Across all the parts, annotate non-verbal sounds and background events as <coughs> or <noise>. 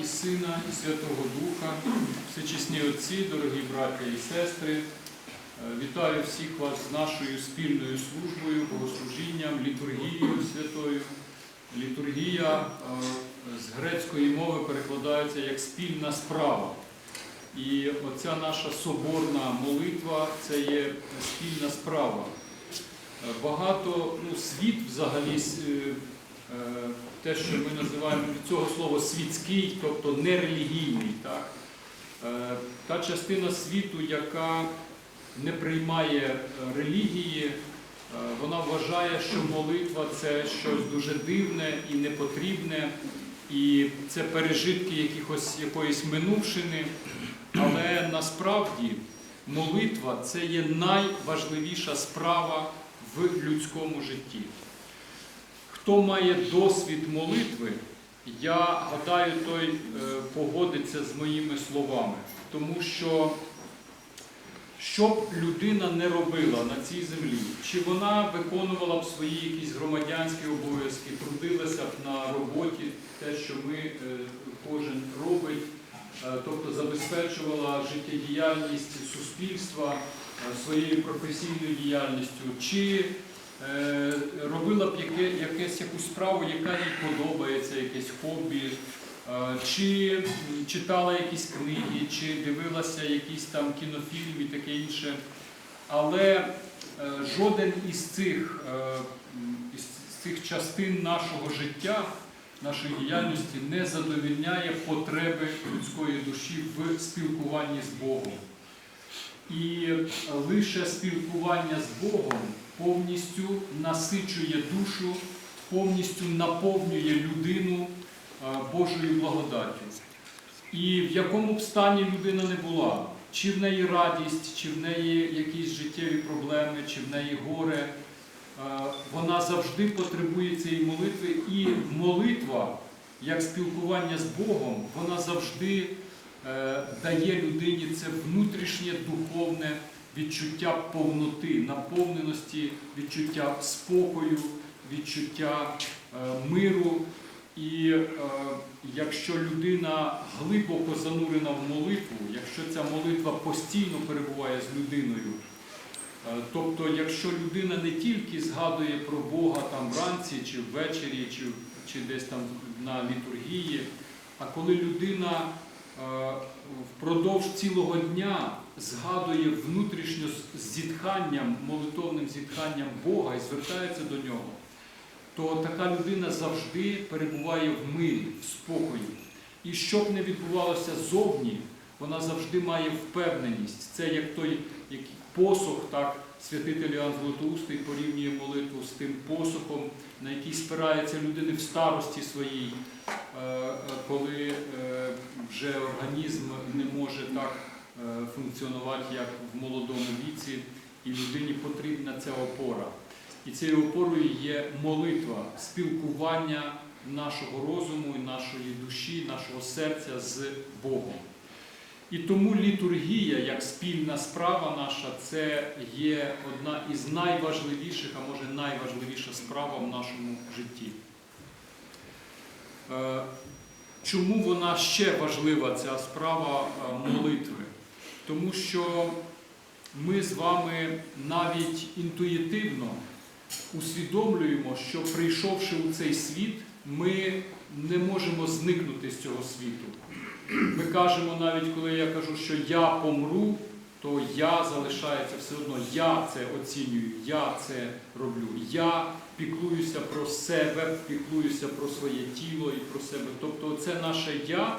і Сина, і Святого Духа, всечесні отці, дорогі браття і сестри. Е, Вітаю всіх вас з нашою спільною службою, богослужінням, літургією святою. Літургія е, з грецької мови перекладається як спільна справа. І оця наша соборна молитва це є спільна справа. Е, Багато ну, світ взагалі те, що ми називаємо від цього слова світський, тобто нерелігійний. Так? Е, Та частина світу, яка не приймає е, релігії, е, вона вважає, що молитва це щось дуже дивне і непотрібне, і це пережитки якихось, якоїсь минувшини. Але насправді молитва це є найважливіша справа в людському житті. Хто має досвід молитви, я гадаю, той е, погодиться з моїми словами. Тому що що б людина не робила на цій землі, чи вона виконувала б свої якісь громадянські обов'язки, трудилася б на роботі, те, що ми е, кожен робить, е, тобто забезпечувала життєдіяльність суспільства своєю професійною діяльністю, чи робила б яке, якесь, якусь справу, яка їй подобається, якесь хобі, е, чи читала якісь книги, чи дивилася якісь там кінофільм і таке інше. Але е, жоден із цих, е, із цих частин нашого життя, нашої діяльності не задовільняє потреби людської душі в спілкуванні з Богом. І лише спілкування з Богом повністю насичує душу, повністю наповнює людину Божою благодаттю. І в якому б стані людина не була, чи в неї радість, чи в неї якісь життєві проблеми, чи в неї горе, вона завжди потребує цієї молитви, і молитва, як спілкування з Богом, вона завжди е, дає людині це внутрішнє духовне відчуття повноти, наповненості, відчуття спокою, відчуття е, миру. І е, якщо людина глибоко занурена в молитву, якщо ця молитва постійно перебуває з людиною, е, тобто, якщо людина не тільки згадує про Бога там вранці чи ввечері, чи, чи десь там на літургії, а коли людина впродовж цілого дня згадує внутрішньо зітханням, молитовним зітханням Бога і звертається до нього, то така людина завжди перебуває в мирі, в спокої. І що б не відбувалося зовні, вона завжди має впевненість. Це як той як посох, так, святитель Іоанн Златоустий порівнює молитву з тим посохом, на який спирається людина в старості своїй, е, е, коли е, вже організм не може так функціонувати, як в молодому віці, і людині потрібна ця опора. І цією опорою є молитва, спілкування нашого розуму, нашої душі, нашого серця з Богом. І тому літургія, як спільна справа наша, це є одна із найважливіших, а може найважливіша справа в нашому житті. Е, Чому вона ще важлива, ця справа е, молитви? Тому що ми з вами навіть інтуїтивно усвідомлюємо, що прийшовши у цей світ, ми не можемо зникнути з цього світу. Ми кажемо навіть, коли я кажу, що я помру, то я залишається все одно, я це оцінюю, я це роблю. Я піклуюся про себе, піклуюся про своє тіло і про себе. Тобто це наше я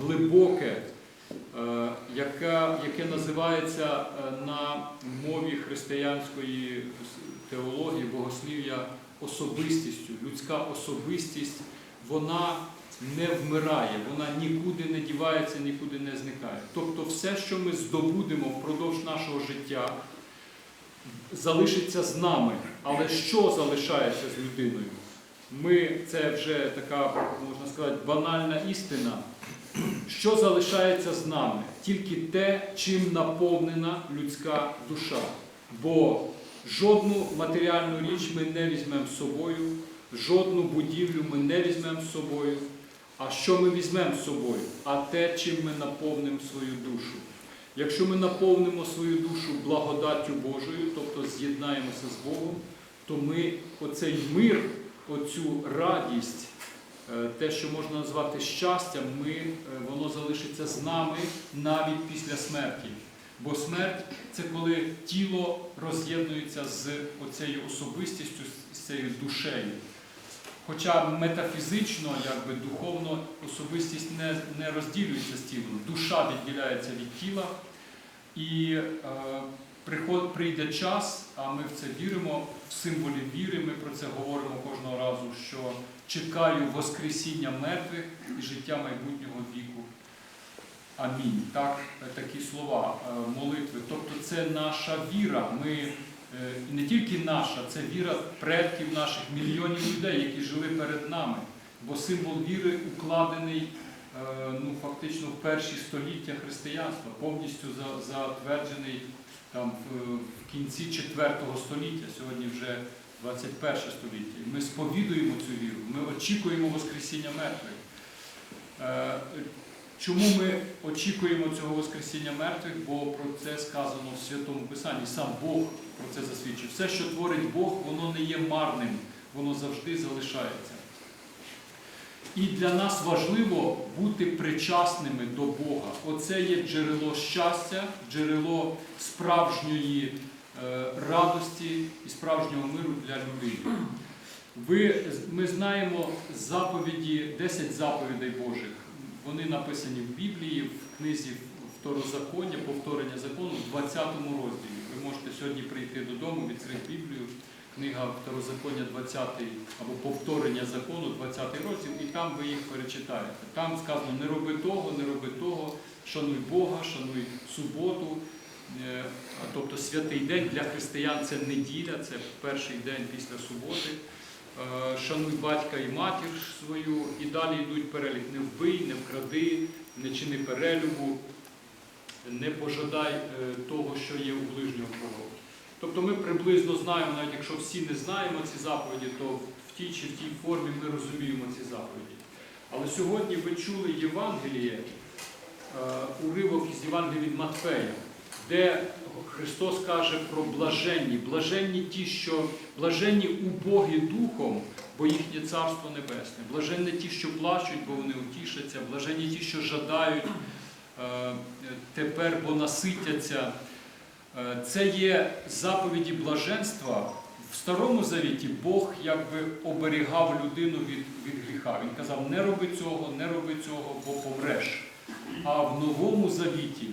глибоке, е, яке, яке називається е, на мові християнської теології, богослів'я особистістю. Людська особистість, вона не вмирає, вона нікуди не дівається, нікуди не зникає. Тобто все, що ми здобудемо впродовж нашого життя, залишиться з нами. Але що залишається з людиною? Ми, це вже така, можна сказати, банальна істина. Що залишається з нами? Тільки те, чим наповнена людська душа. Бо жодну матеріальну річ ми не візьмемо з собою, жодну будівлю ми не візьмемо з собою, А що ми візьмемо з собою? А те, чим ми наповнимо свою душу. Якщо ми наповнимо свою душу благодаттю Божою, тобто з'єднаємося з Богом, то ми оцей мир, оцю радість, те, що можна назвати щастям, ми, е, воно залишиться з нами навіть після смерті. Бо смерть це коли тіло роз'єднується з оцією особистістю, з цією душею. Хоча метафізично, якби духовно особистість не, не розділюється з тілом, душа відділяється від тіла, і е, приход, прийде час, а ми в це віримо, в символі віри, ми про це говоримо кожного разу, що чекаю Воскресіння мертвих і життя майбутнього віку. Амінь. Так, такі слова е, молитви. Тобто це наша віра. Ми е, і не тільки наша, це віра предків наших, мільйонів людей, які жили перед нами. Бо символ віри укладений ну, фактично в перші століття християнства, повністю затверджений там, в, в кінці 4 століття, сьогодні вже 21 століття. Ми сповідуємо цю віру, ми очікуємо Воскресіння мертвих. Е, Чому ми очікуємо цього Воскресіння мертвих? Бо про це сказано в Святому Писанні. Сам Бог про це засвідчив. Все, що творить Бог, воно не є марним, воно завжди залишається. І для нас важливо бути причасними до Бога. Оце є джерело щастя, джерело справжньої е, радості і справжнього миру для людини. Ви, ми знаємо заповіді, 10 заповідей Божих. Вони написані в Біблії, в книзі Второзаконня, повторення закону в 20 розділі. Ви можете сьогодні прийти додому, відкрити Біблію, книга Второзаконня 20 або повторення закону, 20 розділ, і там ви їх перечитаєте. Там сказано, не роби того, не роби того, шануй Бога, шануй суботу. Е, Тобто святий день для християн це неділя, це перший день після суботи. Е, Шануй батька і матір свою, і далі йдуть перелік не вбий, не вкради, не чини перелюбу, не пожадай е, того, що є у ближнього твого. Тобто ми приблизно знаємо, навіть якщо всі не знаємо ці заповіді, то в тій чи в тій формі ми розуміємо ці заповіді. Але сьогодні ви чули Євангеліє, е, уривок із Євангелія від Матфея, де Христос каже про блаженні. Блаженні ті, що блаженні убогі духом, бо їхнє царство небесне. Блаженні ті, що плачуть, бо вони утішаться, блаженні ті, що жадають е, тепер, бо наситяться. Е, Це є заповіді блаженства. В Старому Завіті Бог якби оберігав людину від, від гріха. Він казав, не роби цього, не роби цього, бо помреш. А в Новому Завіті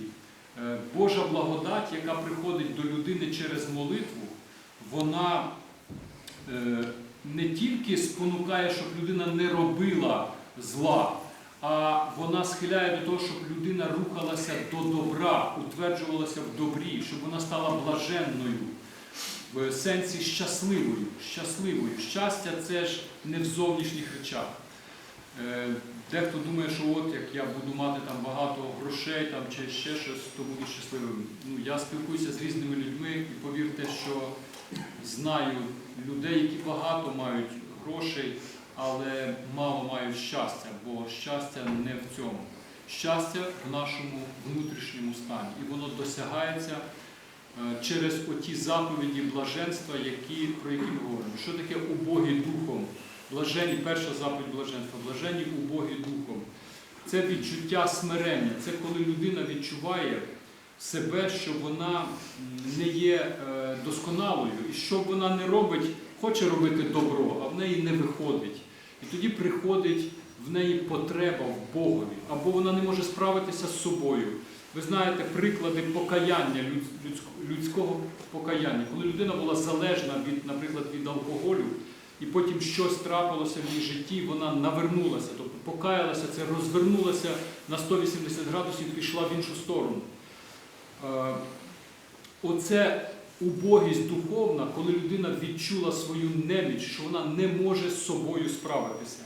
е, Божа благодать, яка приходить до людини через молитву, вона е, не тільки спонукає, щоб людина не робила зла, а вона схиляє до того, щоб людина рухалася до добра, утверджувалася в добрі, щоб вона стала блаженною, в сенсі щасливою. щасливою. Щастя це ж не в зовнішніх речах. Е, Дехто думає, що от як я буду мати там багато грошей там, чи ще щось, то буду щасливим. Ну, я спілкуюся з різними людьми і повірте, що знаю людей, які багато мають грошей, але мало мають щастя, бо щастя не в цьому. Щастя в нашому внутрішньому стані. І воно досягається е, через оті заповіді блаженства, які, про які ми говоримо. Що таке убогі духом? Блажені, перша заповідь блаженства, блажені убогі духом. Це відчуття смирення, це коли людина відчуває себе, що вона не є е, досконалою, і що вона не робить, хоче робити добро, а в неї не виходить. І тоді приходить в неї потреба в Богові, або вона не може справитися з собою. Ви знаєте приклади покаяння, людського покаяння, коли людина була залежна від, наприклад, від алкоголю, і потім щось трапилося в її житті, вона навернулася, тобто покаялася, це розвернулася на 180 градусів і пішла в іншу сторону. Е, Оце убогість духовна, коли людина відчула свою неміч, що вона не може з собою справитися.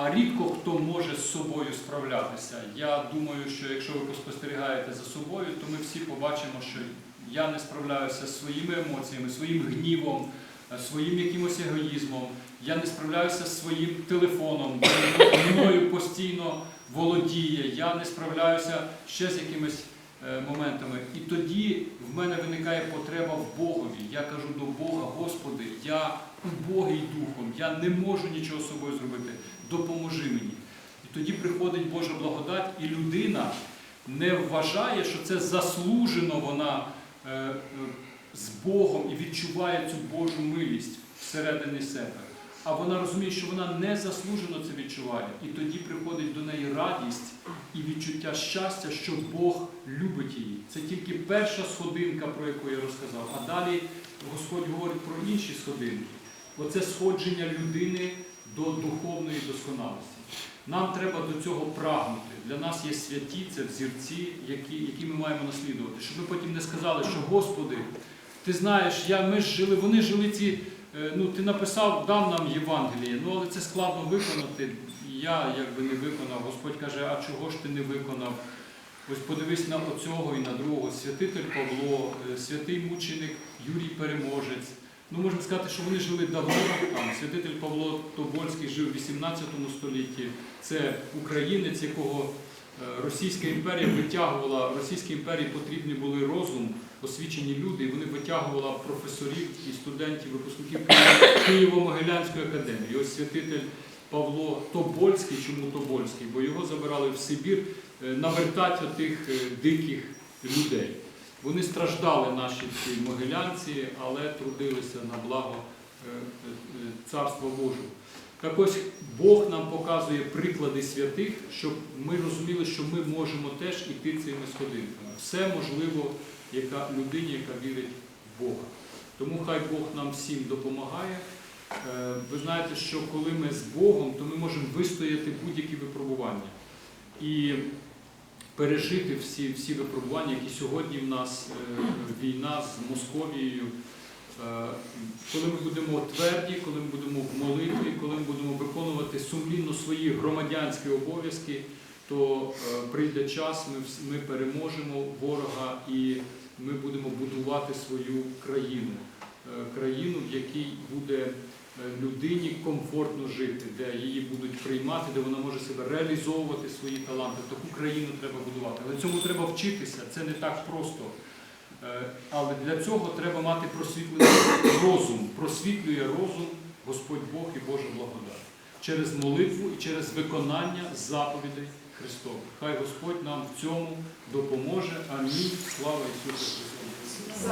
А рідко хто може з собою справлятися. Я думаю, що якщо ви поспостерігаєте за собою, то ми всі побачимо, що я не справляюся з своїми емоціями, своїм гнівом, своїм якимось егоїзмом. я не справляюся з своїм телефоном, мною постійно володіє, я не справляюся ще з якимись е, моментами. І тоді в мене виникає потреба в Богові. Я кажу до Бога, Господи, я убогий духом, я не можу нічого з собою зробити. Допоможи мені. І тоді приходить Божа благодать, і людина не вважає, що це заслужено вона е, е, з Богом і відчуває цю Божу милість всередині себе. А вона розуміє, що вона незаслужено це відчуває. І тоді приходить до неї радість і відчуття щастя, що Бог любить її. Це тільки перша сходинка, про яку я розказав. А далі Господь говорить про інші сходинки. Оце сходження людини до духовної досконалості. Нам треба до цього прагнути. Для нас є святі, це взірці, які, які ми маємо наслідувати. Щоб ми потім не сказали, що Господи, ти знаєш, я, ми ж жили, вони жили ці. е, Ну, ти написав, дав нам Євангеліє, ну але це складно виконати. Я якби не виконав. Господь каже, а чого ж ти не виконав? Ось подивись на оцього і на другого. Святитель Павло, е, святий мученик Юрій Переможець. Ну, можна сказати, що вони жили давно. Там святитель Павло Тобольський жив в 18 столітті. Це українець, якого е, Російська імперія витягувала. Російській імперії потрібні були розум, освічені люди, і вони витягувала професорів і студентів, випускників Києво- Києво-Могилянської академії. Ось святитель Павло Тобольський, чому Тобольський? Бо його забирали в Сибір е, навертати отих е, диких людей. Вони страждали наші ці могилянці, але трудилися на благо е, е, Царства Божого. Так ось Бог нам показує приклади святих, щоб ми розуміли, що ми можемо теж іти цими сходинками. Все можливо яка, людині, яка вірить в Бога. Тому хай Бог нам всім допомагає. Е, Ви знаєте, що коли ми з Богом, то ми можемо вистояти будь-які випробування. І пережити всі, всі випробування, які сьогодні в нас е, війна з Московією. Е, Коли ми будемо тверді, коли ми будемо в молитві, коли ми будемо виконувати сумлінно свої громадянські обов'язки, то е, прийде час, ми, ми переможемо ворога і ми будемо будувати свою країну. Країну, в якій буде людині комфортно жити, де її будуть приймати, де вона може себе реалізовувати свої таланти. Таку країну треба будувати. Але цьому треба вчитися, це не так просто. Е, Але для цього треба мати просвітлений <coughs> розум. Просвітлює розум Господь Бог і Божа благодать через молитву і через виконання заповідей Христових. Хай Господь нам в цьому допоможе. Амінь. Слава Ісусу Христу!